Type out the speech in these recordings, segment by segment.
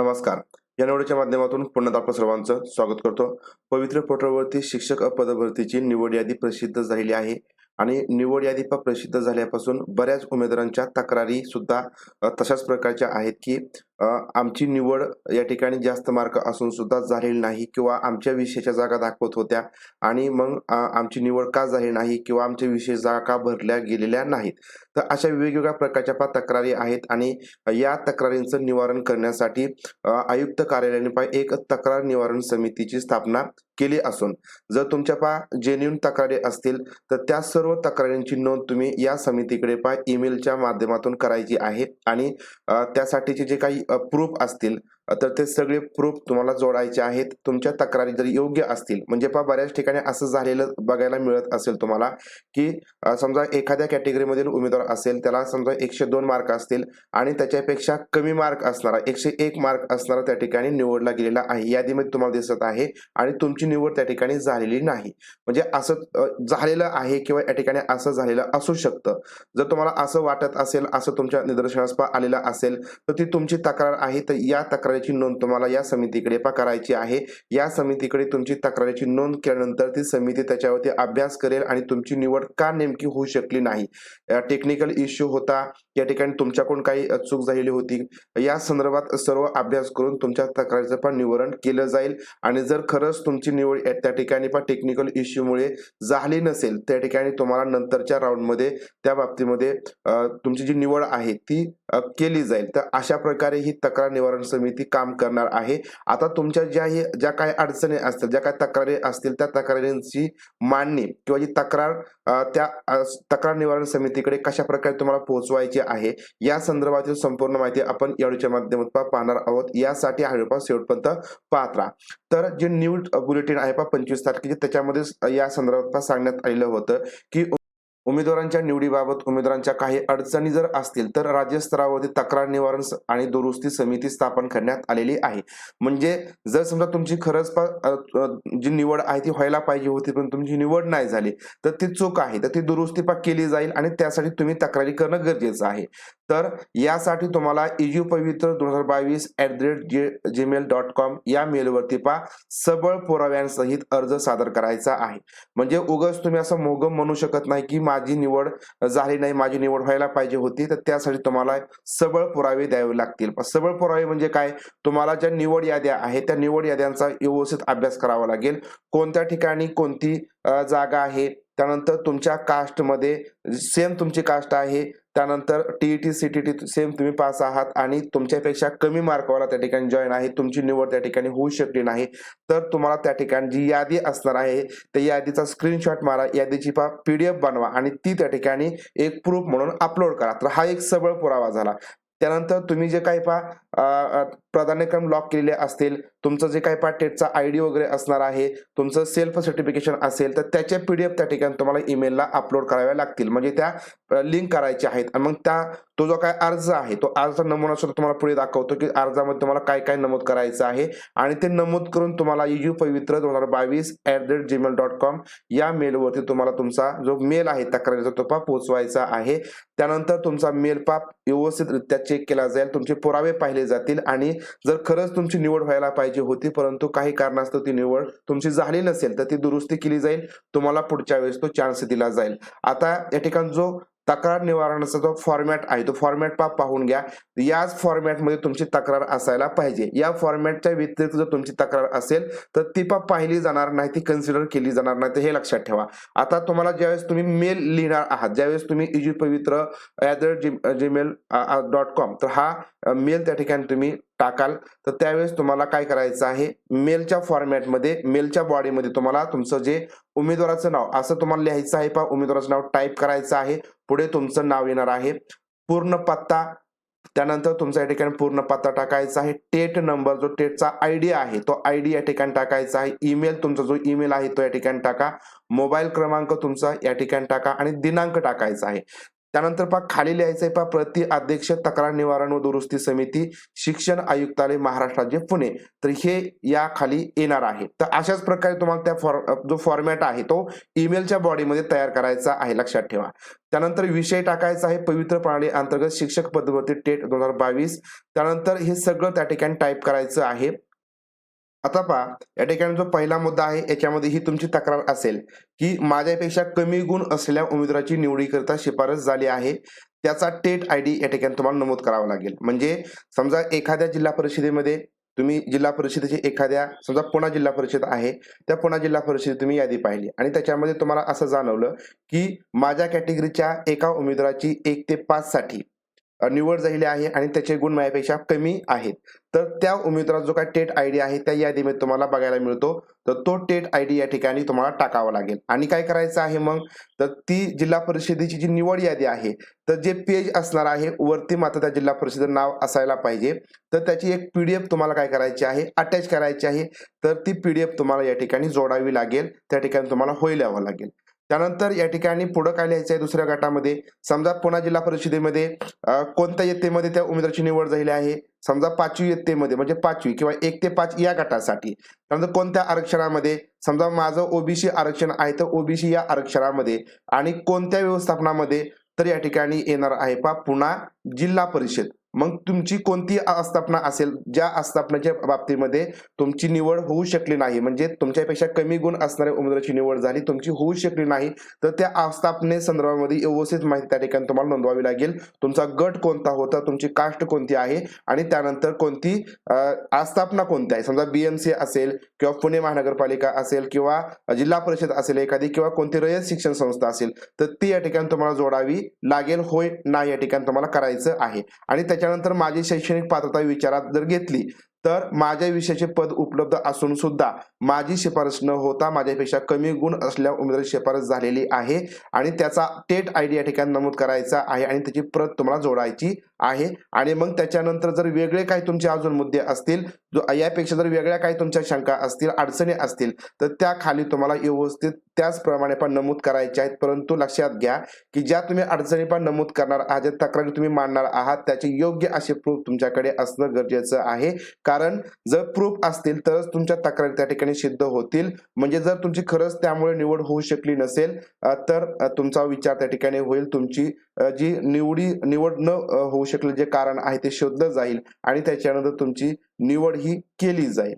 नमस्कार. या निवडीच्या माध्यमातून पुन्हा आपलं सर्वांचं स्वागत करतो. पवित्र पोर्टलवरती शिक्षक पदभरतीची निवड यादी प्रसिद्ध झालेली आहे आणि निवड यादी प्रसिद्ध झाल्यापासून बऱ्याच उमेदवारांच्या तक्रारी सुद्धा तशाच प्रकारच्या आहेत की आमची निवड या ठिकाणी जास्त मार्क असून सुद्धा झालेली नाही किंवा आमच्या विषयाच्या जागा दाखवत होत्या आणि मग आमची निवड का झाली नाही किंवा आमच्या विषय जागा का भरल्या गेलेल्या नाहीत. तर अशा वेगवेगळ्या प्रकारच्या पा तक्रारी आहेत आणि या तक्रारींचं निवारण करण्यासाठी आयुक्त कार्यालयाने पा एक तक्रार निवारण समितीची स्थापना केली असून जर तुमच्या पा जेन्युन तक्रारी असतील तर त्या सर्व तक्रारींची नोंद तुम्ही या समितीकडे पा ईमेलच्या माध्यमातून करायची आहे आणि त्यासाठीचे जे काही प्रूफ असतील. तर ते सगळे प्रूफ तुम्हाला जोडायचे आहेत. तुमच्या तक्रारी जर योग्य असतील म्हणजे पहा बऱ्याच ठिकाणी असं झालेलं बघायला मिळत असेल तुम्हाला की समजा एखाद्या कॅटेगरीमधील उमेदवार असेल त्याला समजा एकशे दोन मार्क असतील आणि त्याच्यापेक्षा कमी मार्क असणारा एकशे एक मार्क असणारा त्या ठिकाणी निवडला गेलेला आहे. यादीमध्ये तुम्हाला दिसत आहे आणि तुमची निवड त्या ठिकाणी झालेली नाही. म्हणजे असं झालेलं आहे किंवा या ठिकाणी असं झालेलं असू शकतं. जर तुम्हाला असं वाटत असेल असं तुमच्या निदर्शनास आलेलं असेल तर ती तुमची तक्रार आहे. तर या तक्रारी तक्रारीची नोंद तुम्हाला या समितीकडे करायची आहे. या समितीकडे तुमची तक्रारीची नोंद केल्यानंतर ती समिती त्याच्यावरती अभ्यास करेल आणि तुमची निवड का नेमकी होऊ शकली नाही. टेक्निकल इश्यू होता. या ठिकाणी तुमच्याकडून काही अचूक चूक झालेली होती. या संदर्भात सर्व अभ्यास करून तुमच्या तक्रारीचं पण निवारण केलं जाईल. आणि जर खरंच तुमची निवड त्या ठिकाणी पण टेक्निकल इश्यूमुळे झाली नसेल त्या ठिकाणी तुम्हाला नंतरच्या राऊंडमध्ये त्या बाबतीमध्ये तुमची जी निवड आहे ती केली जाईल. तर अशा प्रकारे ही तक्रार निवारण समिती काम करणार आहे. आता तुमच्या ज्या ही ज्या काही अडचणी असतील ज्या काही तक्रारी असतील त्या तक्रारींची मांडणी किंवा जी तक्रार त्या तक्रार निवारण समितीकडे कशा प्रकारे तुम्हाला पोहोचवायची आहे. या संदर्भातील संपूर्ण माहिती आपण या व्हिडिओच्या माध्यमातून पाहणार आहोत. यासाठी हा व्हिडिओ शेवटपर्यंत पाहत राहा. तर जे न्यूज बुलेटिन आहे पा पंचवीस तारखेचे त्याच्यामध्ये या संदर्भात सांगण्यात आलेलं होतं की उमेदवारांच्या निवडीबाबत उमेदवारांच्या काही अडचणी जर असतील तर राज्यस्तरावरती तक्रार निवारण आणि दुरुस्ती समिती स्थापन करण्यात आलेली आहे. म्हणजे जर समजा तुमची खरंच जी निवड आहे ती व्हायला पाहिजे होती पण तुमची निवड नाही झाली तर ती चूक आहे तर ती दुरुस्ती पा केली जाईल आणि त्यासाठी तुम्ही तक्रारी करणं गरजेचं आहे. तर यासाठी तुम्हाला इजू पवित्र दोन हजार बावीस at the rate J Gmail dot com या मेलवरती पा सबळ पुराव्यांसहित अर्ज सादर करायचा आहे. म्हणजे उगाच तुम्ही असं मोगम म्हणू शकत नाही की माझी निवड झाली नाही माझी निवड व्हायला पाहिजे होती तर त्यासाठी तुम्हाला सबळ पुरावे द्यावे लागतील. पण सबळ पुरावे म्हणजे काय? तुम्हाला ज्या निवड याद्या आहेत त्या निवड याद्यांचा व्यवस्थित अभ्यास करावा लागेल. कोणत्या ठिकाणी कोणती जागा आहे. त्यानंतर तुमच्या कास्टमध्ये सेम तुमची कास्ट आहे. त्यानंतर टी ईटी सीटीटी सेम तुम्ही पास आहात आणि तुमच्यापेक्षा कमी मार्कवाला त्या ठिकाणी जॉईन आहे. तुमची निवड त्या ठिकाणी होऊ शकली नाही. तर तुम्हाला त्या ठिकाणी जी यादी असणार आहे त्या यादीचा स्क्रीनशॉट मारा यादीची पा पीडीएफ बनवा आणि ती त्या ठिकाणी एक प्रूफ म्हणून अपलोड करा. तर हा एक सबळ पुरावा झाला. त्यानंतर तुम्ही जे काही पा प्राधान्यक्रम लॉक केलेले असतील. तुमचं जे काही पार्टेटचा आय डी वगैरे असणार आहे तुमचं सेल्फ सर्टिफिकेशन असेल तर त्याचे एफ त्या ठिकाणी तुम्हाला ईमेलला अपलोड कराव्या लागतील. म्हणजे त्या लिंक करायच्या आहेत. आणि मग त्या तो जो काय अर्ज आहे तो अर्ज नमुना सुद्धा तुम्हाला पुढे दाखवतो की अर्जामध्ये तुम्हाला काय काय नमूद करायचं आहे. आणि ते नमूद करून तुम्हाला यू पवित्र दोन हजार बावीस at the rate Gmail dot com या मेलवरती तुम्हाला तुमचा जो मेल आहे तक्रारीचा तो पा पोहोचवायचा आहे. त्यानंतर तुमचा मेल पाप व्यवस्थितरित्या चेक केला जाईल. तुमचे पुरावे पाहिले जातील आणि जर खरंच तुमची निवड व्हायला पाहिजे होती परंतु काही कारणास्तव ती निवड तुमची झाली नसेल तर ती दुरुस्ती केली जाईल तुम्हाला पुढच्या वेळेस तो चान्स दिला जाईल. आता या ठिकाणी जो तक्रार निवारणाचा जो फॉर्मॅट आहे तो फॉर्मॅट पा पाहून घ्या. याच फॉर्मॅटमध्ये तुमची तक्रार असायला पाहिजे. या फॉर्मॅटच्या व्यतिरिक्त जर तुमची तक्रार असेल तर ती पा पाहिली जाणार नाही ती कन्सिडर केली जाणार नाही ते हे लक्षात ठेवा. आता तुम्हाला ज्यावेळेस तुम्ही मेल लिहिणार आहात ज्यावेळेस तुम्ही easy Pavitra at the rate Gmail dot com तर हा मेल त्या ठिकाणी तुम्ही टाकाल. तर त्यावेळेस तुम्हाला काय करायचं आहे? मेलच्या फॉर्मॅटमध्ये मेलच्या बॉडीमध्ये तुम्हाला तुमचं जे उमेदवाराचं नाव असं तुम्हाला लिहायचं आहे पा उमेदवाराचं नाव टाईप करायचं आहे. पुढे तुमचं नाव येणार आहे. पूर्ण पत्ता त्यानंतर तुमचा या ठिकाणी पूर्ण पत्ता टाकायचा आहे. टेट नंबर जो टेटचा आयडी आहे तो आयडी या ठिकाणी टाकायचा आहे. ईमेल तुमचा जो ईमेल आहे तो या ठिकाणी टाका. मोबाईल क्रमांक तुमचा या ठिकाणी टाका आणि दिनांक टाकायचा आहे. त्यानंतर पहा खाली लिहायचंय पहा प्रति अध्यक्ष तक्रार निवारण व दुरुस्ती समिती शिक्षण आयुक्तालय महाराष्ट्र राज्य पुणे. तर हे या खाली येणार आहे. तर अशाच प्रकारे तुम्हाला त्या फॉर जो फॉर्मॅट आहे तो ईमेलच्या बॉडीमध्ये तयार करायचा आहे. लक्षात ठेवा. त्यानंतर विषय टाकायचा आहे. पवित्र प्रणाली अंतर्गत शिक्षक पदभरती टेट दोन हजार बावीस. त्यानंतर हे सगळं त्या ठिकाणी टाईप करायचं आहे. आता पहा या ठिकाणी जो पहिला मुद्दा आहे याच्यामध्ये ही तुमची तक्रार असेल की माझ्यापेक्षा कमी गुण असलेल्या उमेदवाराची निवडीकरिता शिफारस झाली आहे. त्याचा टेट आय डी या ठिकाणी तुम्हाला नमूद करावा लागेल. म्हणजे समजा एखाद्या जिल्हा परिषदेमध्ये तुम्ही जिल्हा परिषदेची एखाद्या समजा पुणा जिल्हा परिषद आहे त्या पुणा जिल्हा परिषदेत तुम्ही यादी पाहिली. आणि त्याच्यामध्ये तुम्हाला असं जाणवलं की माझ्या कॅटेगरीच्या एका उमेदवाराची एक ते पाच साठी निवड झालेली आहे आणि त्याचे गुण माझ्यापेक्षा कमी आहेत. तर त्या उमेदवाराचा जो काय टेट आय डी आहे त्या यादीमध्ये तुम्हाला बघायला मिळतो. तर तो टेट आय डी या ठिकाणी तुम्हाला टाकावा लागेल. आणि काय करायचं आहे मग? तर ती जिल्हा परिषदेची जी निवड यादी आहे तर जे पेज असणार आहे वरती मात्र त्या जिल्हा परिषद नाव असायला पाहिजे. तर त्याची एक पीडीएफ तुम्हाला काय करायची आहे? अटॅच करायची आहे. तर ती पीडीएफ तुम्हाला या ठिकाणी जोडावी लागेल. त्या ठिकाणी तुम्हाला होईल यावं लागेल. त्यानंतर या ठिकाणी पुढं काय लिहायचं आहे दुसऱ्या गटामध्ये? समजा पुणा जिल्हा परिषदेमध्ये कोणत्या इयत्तेमध्ये त्या उमेदवाराची निवड झालेली आहे? समजा पाचवी इयत्तेमध्ये म्हणजे पाचवी किंवा एक ते पाच या गटासाठी. त्यानंतर कोणत्या आरक्षणामध्ये? समजा माझं ओबीसी आरक्षण आहे तर ओबीसी या आरक्षणामध्ये. आणि कोणत्या व्यवस्थापनामध्ये? तर या ठिकाणी येणार आहे पा पुणा जिल्हा परिषद. मग तुमची कोणती आस्थापना असेल ज्या आस्थापनाच्या बाबतीमध्ये तुमची निवड होऊ शकली नाही म्हणजे तुमच्यापेक्षा कमी गुण असणाऱ्या उमेदवाराची निवड झाली तुमची होऊ शकली नाही तर त्या आस्थापने संदर्भामध्ये व्यवस्थित माहिती त्या ठिकाणी तुम्हाला नोंदवावी लागेल. तुमचा गट कोणता होता तुमची कास्ट कोणती आहे आणि त्यानंतर कोणती आस्थापना कोणती आहे? समजा बीएमसी असेल किंवा पुणे महानगरपालिका असेल किंवा जिल्हा परिषद असेल एखादी किंवा कोणती रयत शिक्षण संस्था असेल तर ती या ठिकाणी तुम्हाला जोडावी लागेल होय नाही या ठिकाणी तुम्हाला करायचं आहे. आणि त्याच्यानंतर माझी शैक्षणिक पात्रता विचारात जर घेतली तर माझ्या विषयाचे पद उपलब्ध असून सुद्धा माझी शिफारस न होता माझ्यापेक्षा कमी गुण असल्या उमेदवारी शिफारस झालेली आहे आणि त्याचा टेट आय डी या ठिकाणी नमूद करायचा आहे आणि त्याची प्रत तुम्हाला जोडायची आहे. आणि मग त्याच्यानंतर जर वेगळे काही तुमचे अजून मुद्दे असतील जो यापेक्षा जर वेगळ्या काही तुमच्या शंका असतील अडचणी असतील तर त्या खाली तुम्हाला व्यवस्थित त्याचप्रमाणे पण नमूद करायचे आहेत. परंतु लक्षात घ्या की ज्या तुम्ही अडचणी पण नमूद करणार आहात ज्या तक्रारी तुम्ही मांडणार आहात त्याचे योग्य असे प्रूफ तुमच्याकडे असणं गरजेचं आहे. कारण जर प्रूफ असतील तरच तुमच्या तक्रारी त्या ठिकाणी सिद्ध होतील. म्हणजे जर तुमची खरंच त्यामुळे निवड होऊ शकली नसेल तर तुमचा विचार त्या ठिकाणी होईल. तुमची जी निवडी निवड न होऊ शकले जे कारण आहे ते शोधलं जाईल आणि त्याच्यानंतर तुमची निवड ही केली जाईल.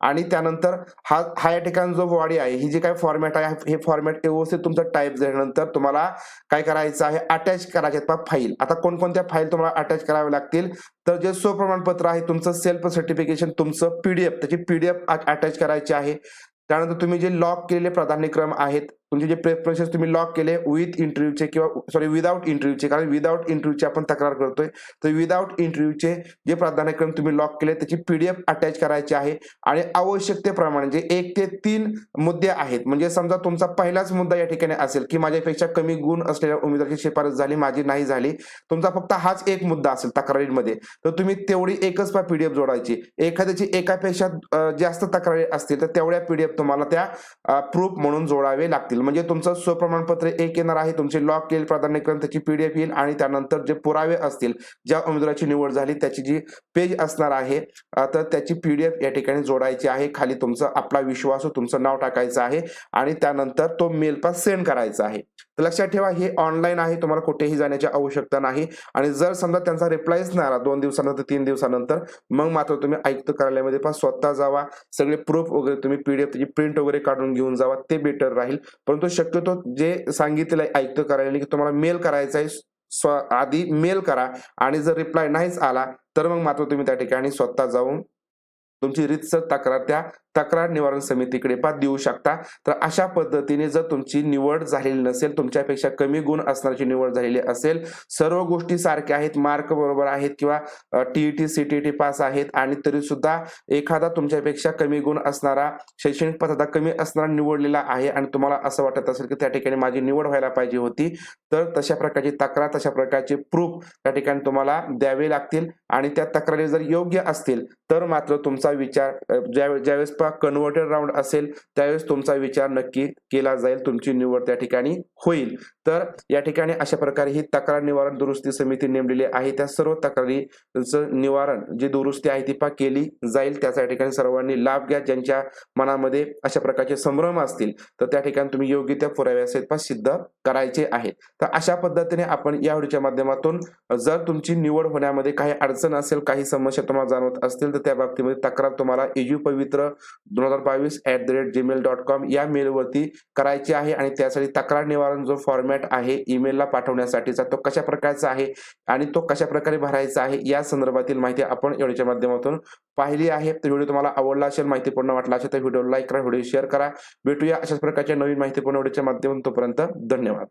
आणि त्यानंतर हा हा या ठिकाणी जो बॉडी आहे ही जी काय फॉर्मॅट आहे हे फॉर्मॅट व्यवस्थित तुमचं टाईप झाल्यानंतर तुम्हाला काय करायचं आहे? अटॅच करायचे आहेत फाईल आता कोणकोणत्या फाईल तुम्हाला अटॅच कराव्या लागतील? तर जे स्वप्रमाणपत्र आहे तुमचं सेल्फ सर्टिफिकेशन तुमचं पीडीएफ त्याची पीडीएफ अटॅच करायची आहे. त्यानंतर तुम्ही जे लॉक केलेले प्राधान्यक्रम आहेत तुमचे जे प्रेशर्स तुम्ही लॉक केले विथ इंटरव्ह्यूचे किंवा सॉरी विदाऊट इंटरव्ह्यूचे कारण विदाऊट इंटरव्ह्यूची आपण तक्रार करतोय. तर विदाऊट इंटरव्ह्यूचे जे प्राधान्यक्रम तुम्ही लॉक केले त्याची पीडीएफ अटॅच करायची आहे. आणि आवश्यकतेप्रमाणे जे एक ते तीन मुद्दे आहेत म्हणजे समजा तुमचा पहिलाच मुद्दा या ठिकाणी असेल की माझ्यापेक्षा कमी गुण असलेल्या उमेदवाराची शिफारस झाली माझी नाही झाली तुमचा फक्त हाच एक मुद्दा असेल तक्रारीमध्ये. तर तुम्ही तेवढी एकच पीडीएफ जोडायची. एखाद्याची एकापेक्षा जास्त तक्रारी असतील तर तेवढ्या पीडीएफ तुम्हाला त्या प्रूफ म्हणून जोडावे लागतील. म्हणजे तुमचं स्वप्रमाणपत्र एक येणार आहे तुमचे लॉक केलेले प्राधान्यक्रम त्याची पीडीएफ येईल आणि त्यानंतर जे पुरावे असतील ज्या उमेदवाराची निवड झाली त्याची जी पेज असणार आहे तर त्याची पीडीएफ या ठिकाणी जोडायची आहे. खाली तुमचा आपला विश्वास तुमचं नाव टाकायचं आहे आणि त्यानंतर तो मेल पास सेंड करायचा आहे. तर लक्षात ठेवा हे ऑनलाईन आहे तुम्हाला कुठेही जाण्याची आवश्यकता नाही. आणि जर समजा त्यांचा रिप्लायच नाही आला दोन दिवसानंतर तीन दिवसानंतर मग मात्र तुम्ही आयुक्त कार्यालयामध्ये पण स्वतः जावा सगळे प्रूफ वगैरे तुम्ही पीडीएफ प्रिंट वगैरे काढून घेऊन जावा ते बेटर राहील. परंतु शक्यतो जे सांगितलेलं आहे आयुक्त कार्यालयाने की तुम्हाला मेल करायचा आहे स्व आधी मेल करा आणि जर रिप्लाय नाहीच आला तर मग मात्र तुम्ही त्या ठिकाणी स्वतः जाऊन तुमची रितसर तक्रार त्या तक्रार निवारण समितीकडे पा देऊ शकता. तर अशा पद्धतीने जर तुमची निवड झालेली नसेल तुमच्यापेक्षा कमी गुण असणारी निवड झालेली असेल सर्व गोष्टी सारख्या आहेत मार्क बरोबर आहेत किंवा टीईटी टी पास आहेत आणि तरी सुद्धा एखादा तुमच्यापेक्षा कमी गुण असणारा शैक्षणिक पदार्थ कमी असणारा निवडलेला आहे आणि तुम्हाला असं वाटत असेल की त्या ठिकाणी माझी निवड व्हायला पाहिजे होती तर तशा प्रकारची तक्रार तशा प्रकारचे प्रूफ त्या ठिकाणी तुम्हाला द्यावे लागतील आणि त्या तक्रारी जर योग्य असतील तर मात्र तुमचा विचार ज्या ज्यावेळेस किंवा कन्व्हर्टेड राऊंड असेल त्यावेळेस तुमचा विचार नक्की केला जाईल. तुमची निवड त्या ठिकाणी होईल. तर या ठिकाणी अशा प्रकारे ही तक्रार निवारण दुरुस्ती समिती नेमलेली आहे. त्या सर्व तक्रारीचं निवारण जी दुरुस्ती आहे ती पा केली जाईल. त्याचा या ठिकाणी सर्वांनी लाभ घ्या. ज्यांच्या मनामध्ये अशा प्रकारचे संभ्रम असतील तर त्या ठिकाणी तुम्ही योग्य त्या पुराव्यासहित पा सिद्ध करायचे आहे. तर अशा पद्धतीने आपण या व्हिडिओच्या माध्यमातून जर तुमची निवड होण्यामध्ये काही अडचण असेल काही समस्या तुम्हाला जाणवत असतील तर त्या बाबतीमध्ये तक्रार तुम्हाला एजू पवित्र दोन हजार बावीस at the rate Gmail dot com या मेलवरती करायची आहे आणि त्यासाठी तक्रार निवारण जो फॉर्मॅट आहे ईमेलला पाठवण्यासाठीचा तो कशा प्रकारचा आहे आणि तो कशा प्रकारे भरायचा आहे या संदर्भातील माहिती आपण व्हिडिओच्या माध्यमातून पाहिली आहे. तर व्हिडिओ तुम्हाला आवडला असेल माहितीपूर्ण वाटला असेल तर व्हिडिओ लाईक करा व्हिडिओ शेअर करा. भेटूया अशाच प्रकारच्या नवीन माहितीपूर्ण व्हिडिओच्या माध्यमातून. तोपर्यंत धन्यवाद.